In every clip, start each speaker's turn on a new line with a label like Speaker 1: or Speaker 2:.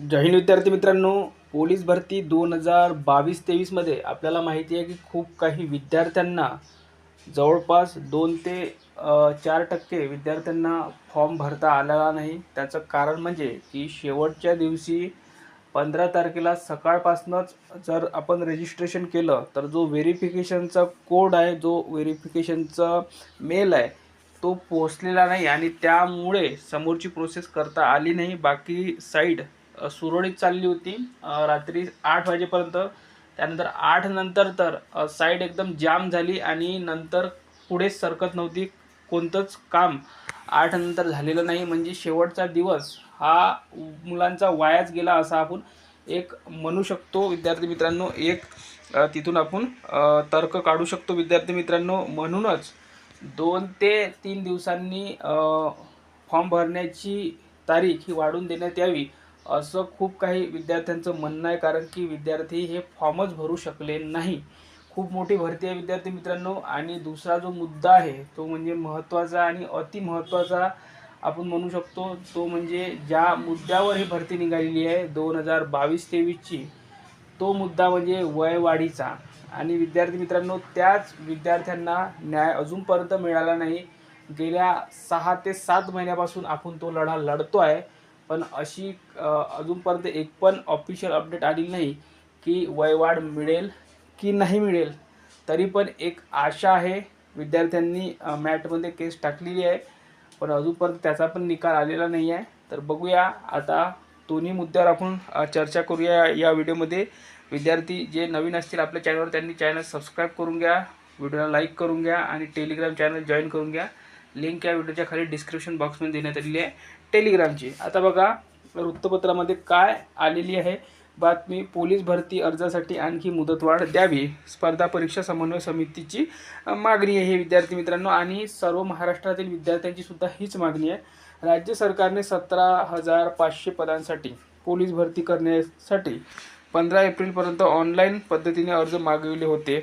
Speaker 1: जय हिंद विद्यार्थी मित्रांनो. पोलीस भरती दोन हजार बावीस तेवीसमध्ये आपल्याला माहिती आहे की खूप काही विद्यार्थ्यांना जवळपास दोन ते चार टक्के विद्यार्थ्यांना फॉर्म भरता आलेला नाही. त्याचं कारण म्हणजे की शेवटच्या दिवशी पंधरा तारखेला सकाळपासूनच जर आपण रजिस्ट्रेशन केलं तर जो व्हेरिफिकेशनचा कोड आहे जो व्हेरिफिकेशनचा मेल आहे तो पोचलेला नाही आणि त्यामुळे समोरची प्रोसेस करता आली नाही. बाकी साईड सुरळीत चालली होती. रात्री आठ वाजेपर्यंत. त्यानंतर आठ नंतर तर साईड एकदम जाम झाली आणि नंतर पुढेच सरकत नव्हती. कोणतंच काम आठ नंतर झालेलं नाही. म्हणजे शेवटचा दिवस हा मुलांचा वायाच गेला असा आपण एक म्हणू शकतो. विद्यार्थी मित्रांनो एक तिथून आपण तर्क काढू शकतो. विद्यार्थी मित्रांनो म्हणूनच दोन ते तीन दिवसांनी फॉर्म भरण्याची तारीख ही वाढवून देण्यात यावी. असं खूप काही विद्यार्थ्यांचं म्हणणं आहे कारण की विद्यार्थी हे फॉर्मच भरू शकले नाही. खूप मोठी भरती आहे विद्यार्थी मित्रांनो. आणि दुसरा जो मुद्दा आहे तो म्हणजे महत्त्वाचा आणि अति महत्त्वाचा आपण म्हणू शकतो तो म्हणजे ज्या मुद्द्यावर ही भरती निघालेली आहे दोन हजार बावीस तेवीसची तो मुद्दा म्हणजे वयवाढीचा. आणि विद्यार्थी मित्रांनो त्याच विद्यार्थ्यांना न्याय अजूनपर्यंत मिळाला नाही. गेल्या सहा ते सात महिन्यापासून आपण तो लढा लढतो आहे पण अशी अजूनपर्यंत एक पण ऑफिशियल अपडेट आलेली नाही की वयवाढ मिळेल की नाही मिळेल. तरी पण एक आशा आहे विद्यार्थ्यांनी मॅटमध्ये केस टाकलेली आहे. पण अजूनपर्यंत त्याचा पण निकाल आलेला नाही आहे. तर बघूया आता दोन्ही मुद्द्यावर आपण चर्चा करूया या व्हिडिओमध्ये. विद्यार्थी जे नवीन असतील आपल्या चॅनलवर त्यांनी चॅनल सबस्क्राईब करून घ्या व्हिडिओला लाईक करून घ्या आणि टेलिग्राम चॅनल जॉईन करून घ्या. लिंक या व्हिडिओच्या खाली डिस्क्रिप्शन बॉक्समध्ये देण्यात आलेली आहे. टेलिग्रामची. आता बघा वृत्तपत्रामध्ये काय आलेली आहे? बातमी पोलीस भरती अर्जासाठी आणखी मुदतवाढ द्यावी स्पर्धा परीक्षा समन्वय समितीची मागणी आहे हे विद्यार्थी मित्रांनो. आणि सर्व महाराष्ट्रातील विद्यार्थ्यांची सुद्धा हीच मागणी आहे. राज्य सरकारने सतरा हजार पाचशे पदांसाठी पोलीस भरती करण्यासाठी पंधरा एप्रिलपर्यंत ऑनलाईन पद्धतीने अर्ज मागविले होते.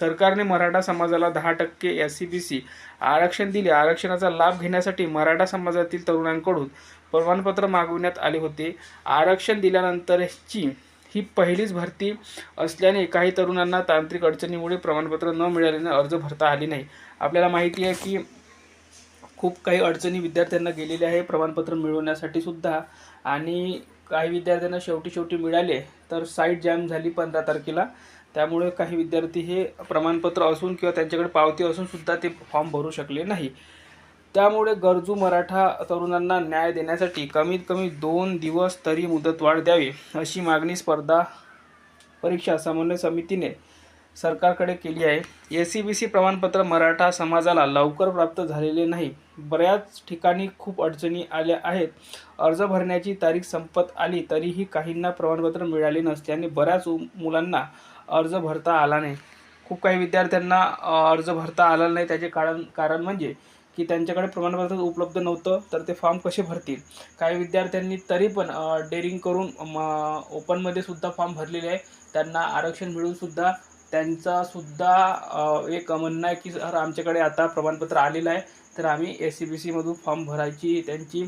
Speaker 1: सरकारने मराठा समाजाला दहा टक्के एस सी बी सी आरक्षण दिले. आरक्षणाचा लाभ घेण्यासाठी मराठा समाजातील तरुणांकडून प्रमाणपत्र मागविण्यात आले होते. आरक्षण दिल्यानंतरची ही पहिलीच भरती असल्याने काही तरुणांना तांत्रिक अडचणीमुळे प्रमाणपत्र न मिळाल्याने अर्ज भरता आले नाही. आपल्याला माहिती आहे की खूप काही अडचणी विद्यार्थ्यांना गेलेल्या आहे. प्रमाणपत्र मिळवण्यासाठी सुद्धा. आणि काही विद्यार्थ्यांना शेवटी शेवटी मिळाले. तर साईट जॅम झाली पंधरा तारखेला. त्यामुळे काही विद्यार्थी हे प्रमाणपत्र असून किंवा त्यांच्याकडे पावती असून सुद्धा ते फॉर्म भरू शकले नाही. त्यामुळे गरजू मराठा तरुणांना न्याय देण्यासाठी कमीत कमी दोन दिवस तरी मुदतवाढ द्यावी अशी मागणी स्पर्धा परीक्षा समन्वय समितीने सरकारकडे केली आहे. ए सी बी सी प्रमाणपत्र मराठा समाजाला लवकर प्राप्त झालेले नाही. बऱ्याच ठिकाणी खूप अडचणी आल्या आहेत. अर्ज भरण्याची तारीख संपत आली तरीही काहींना प्रमाणपत्र मिळाले नसल्याने बऱ्याच मुलांना अर्ज भरता आला नाही. खूप काही विद्यार्थ्यांना अर्ज भरता आला नाही. त्याचे कारण कारण म्हणजे की त्यांच्याकडे प्रमाणपत्र उपलब्ध नव्हतं तर ते फॉर्म कसे भरतील? काही विद्यार्थ्यांनी तरी पण डेअरिंग करून म, ओपनमध्ये सुद्धा फॉर्म भरलेले आहे. त्यांना आरक्षण मिळूनसुद्धा त्यांचासुद्धा त्यांचा सुद्धा एक म्हणणं आहे की सर आमच्याकडे आता प्रमाणपत्र आलेलं आहे. तर आम्ही एस सी बी सीमधून फॉर्म भरायची त्यांची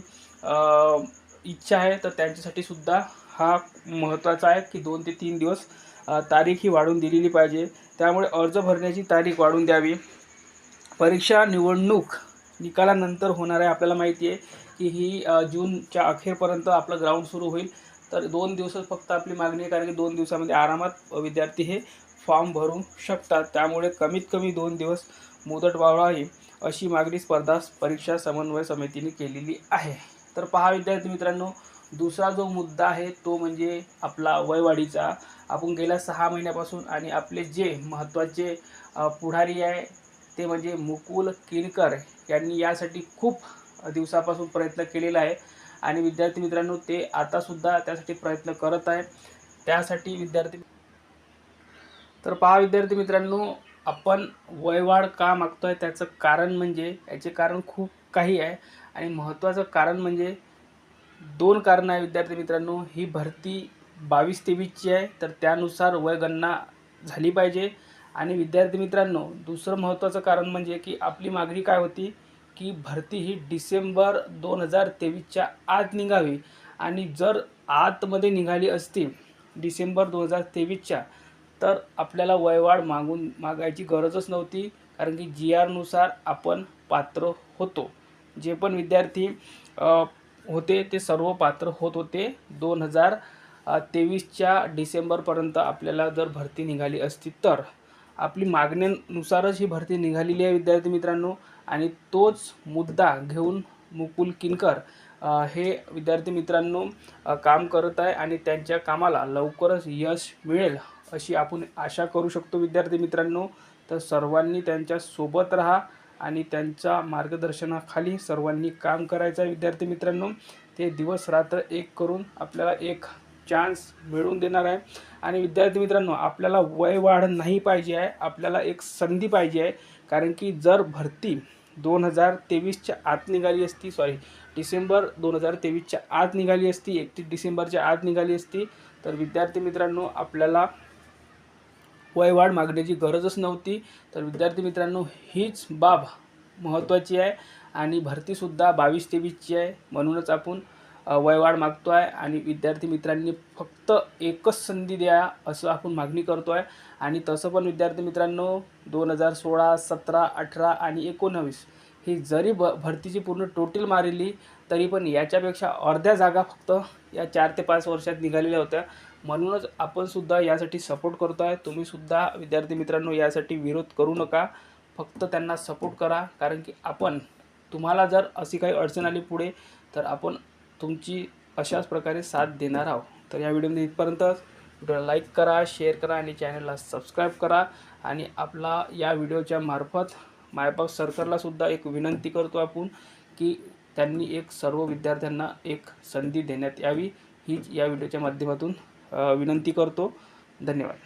Speaker 1: इच्छा आहे. तर त्यांच्यासाठी सुद्धा हा महत्त्वाचा आहे की दोन ते तीन दिवस तारीख ही वाढवून दिलेली पाहिजे. त्यामुळे अर्ज भरण्याची तारीख वाढवून द्यावी. परीक्षा निवडणूक निकालानंतर होणार आहे आपल्याला माहिती आहे की ही जूनच्या अखेरपर्यंत आपलं ग्राउंड सुरू होईल. तर दोन दिवसच फक्त आपली मागणी आहे कारण की दोन दिवसामध्ये आरामात विद्यार्थी हे फॉर्म भरू शकतात. त्यामुळे कमीत कमी दोन दिवस मुदत वाढवावी अशी मागणी स्पर्धा परीक्षा समन्वय समितीने केलेली आहे. तर पहा विद्यार्थी मित्रांनो दुसरा जो मुद्दा आहे तो म्हणजे आपला वयवाढीचा. आपण गेल्या सहा महिन्यापासून आणि आपले जे महत्त्वाचे पुढारी आहे ते म्हणजे मुकुल किनकर यांनी यासाठी खूप दिवसापासून प्रयत्न केलेला आहे. आणि विद्यार्थी मित्रांनो ते आतासुद्धा त्यासाठी प्रयत्न करत आहे त्यासाठी विद्यार्थी तर पहा विद्यार्थी मित्रांनो आपण वयवाढ का मागतोय त्याचं कारण म्हणजे याचे कारण खूप काही आहे. आणि महत्त्वाचं कारण म्हणजे दोन कारणं आहे विद्यार्थी मित्रांनो. ही भरती बावीस तेवीसची आहे तर त्यानुसार वयगणना झाली पाहिजे. आणि विद्यार्थी मित्रांनो दुसरं महत्त्वाचं कारण म्हणजे की आपली मागणी काय होती? की भरती ही डिसेंबर दोन हजार तेवीसच्या आत निघावी. आणि जर आतमध्ये निघाली असती डिसेंबर दोन हजार तेवीसच्या तर आपल्याला वयवाढ मागून मागायची गरजच नव्हती कारण की जी आरनुसार आपण पात्र होतो. जे पण विद्यार्थी होते ते सर्व पात्र होत होते. दोन हजार तेवीसच्या डिसेंबरपर्यंत आपल्याला जर भरती निघाली असती तर. आपली मागण्यानुसारच ही भरती निघालेली आहे विद्यार्थी मित्रांनो. आणि तोच मुद्दा घेऊन मुकुल किनकर हे विद्यार्थी मित्रांनो काम करत आहे आणि त्यांच्या कामाला लवकरच यश मिळेल अशी आपण आशा करू शकतो विद्यार्थी मित्रांनो. तर सर्वांनी त्यांच्यासोबत राहा आणि त्यांच्या मार्गदर्शनाखाली सर्वांनी काम करायचं आहे विद्यार्थी मित्रांनो. ते दिवस रात्र एक करून आपल्याला एक चान्स मिळवून देणार आहे. आणि विद्यार्थी मित्रांनो आपल्याला वय वाढ नाही पाहिजे आहे आपल्याला एक संधी पाहिजे आहे. कारण की जर भरती दोन हजार तेवीसच्या आत निघाली असती सॉरी डिसेंबर दोन हजार तेवीसच्या आत निघाली असती एकतीस डिसेंबरच्या आत निघाली असती तर विद्यार्थी मित्रांनो आपल्याला वयवाढ मागण्याची गरजच नव्हती. तर विद्यार्थी मित्रांनो हीच बाब महत्त्वाची आहे आणि भरतीसुद्धा बावीस तेवीसची आहे म्हणूनच आपण वयवाढ मागतो आहे आणि विद्यार्थी मित्रांनी फक्त एकच संधी द्या असं आपण मागणी करतो आहे आणि तसं पण विद्यार्थी मित्रांनो दोन हजार सोळा सतरा अठरा आणि एकोणावीस ही जरी ब भरतीची पूर्ण टोटल मारली तरी पण याच्यापेक्षा अर्ध्या जागा फक्त या चार ते पाच वर्षात निघालेल्या होत्या. म्हणूनच आपणसुद्धा यासाठी सपोर्ट करतो आहे तुम्हीसुद्धा विद्यार्थी मित्रांनो यासाठी विरोध करू नका. फक्त त्यांना सपोर्ट करा. कारण की आपण तुम्हाला जर अशी काही अडचण आली पुढे तर आपण तुमची अशाच प्रकारे साथ देणार आहोत. तर या व्हिडिओमध्ये इथपर्यंतच व्हिडिओला लाईक करा शेअर करा आणि चॅनलला सबस्क्राईब करा. आणि आपला या व्हिडिओच्या मार्फत मायबाप सरकारला सुद्धा एक विनंती करतो आपण की त्यांनी एक सर्व विद्यार्थ्यांना एक संधी देण्यात यावी. हीच या व्हिडिओच्या माध्यमातून विनंती करतो. धन्यवाद.